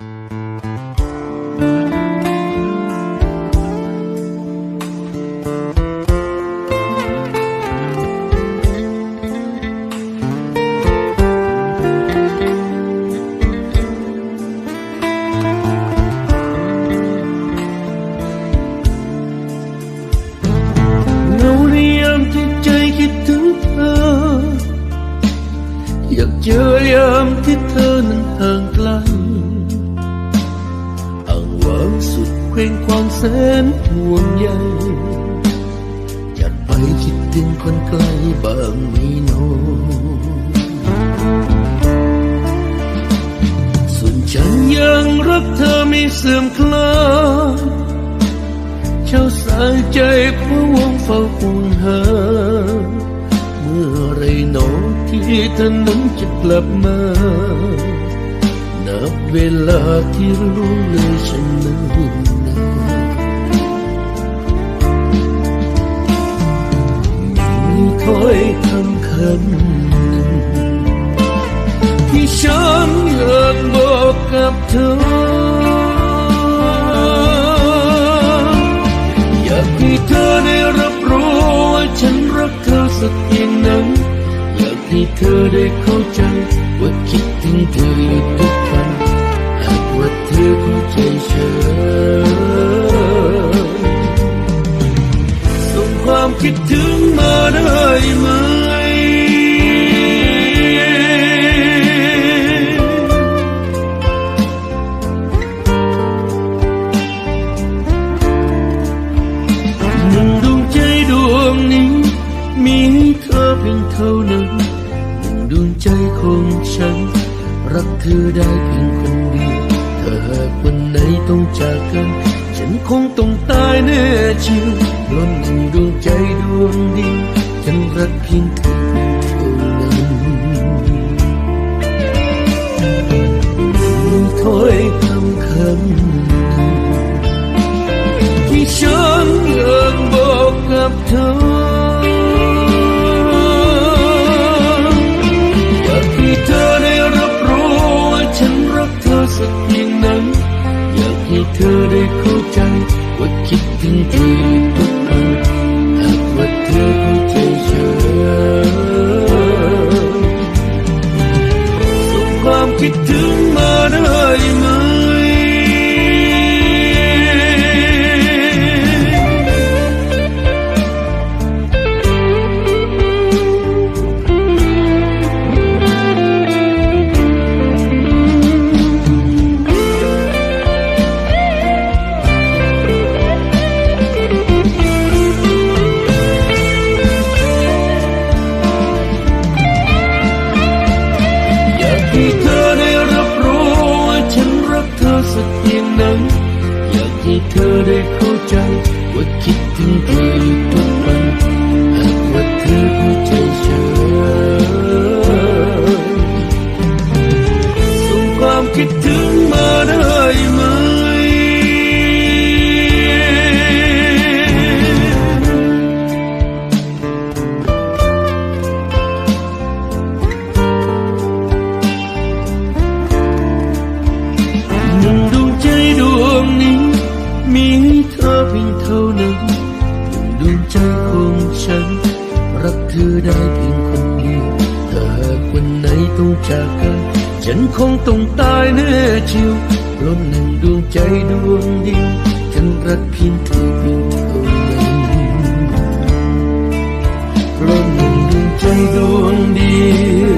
យើងជឿយំទីធ្វើនឹងហឹងខ្លាំង งเธออยามที่เธอนั้นห่างสุดเคว้งควางแสนห่วงใยอยากไปคิดถึงคนไกลบ้างไม่นอส่วนฉันยังรักเธอไม่เสื่อมคลายเช้าสายใจพะวงเฝ้าห่วงหาเมื่อไรหนอที่เธอนั้นจะกลับมาับเวลาที่รู้เลยฉันนั้นนานมีถ้อยคำคำหนึ่งที่ฉันอยากบอกกับเธอ อยากให้เธอได้รับรู้ว่าฉันรักเธอสักเพียงนั้นอยากให้เธอได้เข้าใจว่าคิดถึงเธออยู่ทุกวัน ของฉัน รักเธอได้เพียงคนเดียวถ้าหากวันไหนต้องจากกัน ฉันคงต้องตายแน่เชียวล้นดวงใจดวงเดียวฉันรักเพียงเธอ ได้เข้าใจว่าคิดถึงเธอทุกวันหากว่าเธอเข้าใจฉันส่งความคิดถึงมาได้ไหม เธอได้เข้าใจ ว่าคิดถึงเธออยู่ทุกวันหากว่าเธอเข้าใจฉันส่งความคิดถึง อได้เพียงคนเดียวถ้าคนไหนต้องจากกัน ฉันคงต้องตายแน่เชียวเพราหนึ่งดวงใจดวงเดียว ฉันรักเพียงเธอเพียงเท่านั้นเพราหนึ่งดวงใจดวงเดียว